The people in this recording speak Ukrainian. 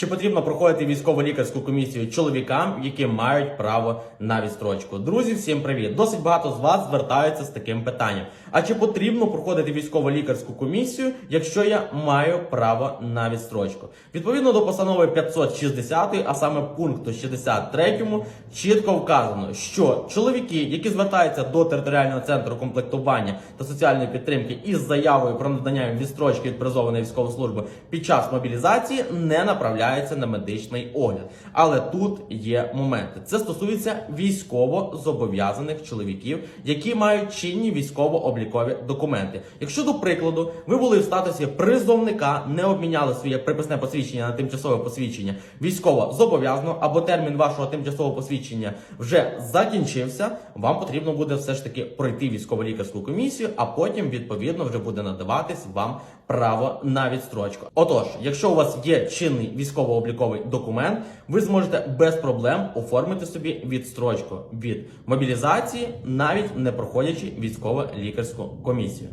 Чи потрібно проходити військово-лікарську комісію чоловікам, які мають право на відстрочку? Друзі, всім привіт! Досить багато з вас звертаються з таким питанням. А чи потрібно проходити військово-лікарську комісію, якщо я маю право на відстрочку? Відповідно до постанови 560, а саме пункту 63, чітко вказано, що чоловіки, які звертаються до територіального центру комплектування та соціальної підтримки із заявою про надання відстрочки від призову військову службу під час мобілізації, не направляються на медичний огляд. Але тут є моменти. Це стосується військово зобов'язаних чоловіків, які мають чинні військово-облікові документи. Якщо до прикладу ви були в статусі призовника, не обміняли своє приписне посвідчення на тимчасове посвідчення військово зобов'язаного або термін вашого тимчасового посвідчення вже закінчився, вам потрібно буде все ж таки пройти військово-лікарську комісію, а потім відповідно вже буде надаватись вам право на відстрочку. Отож, якщо у вас є чинний військово-обліковий документ, ви зможете без проблем оформити собі відстрочку від мобілізації, навіть не проходячи військово-лікарську комісію.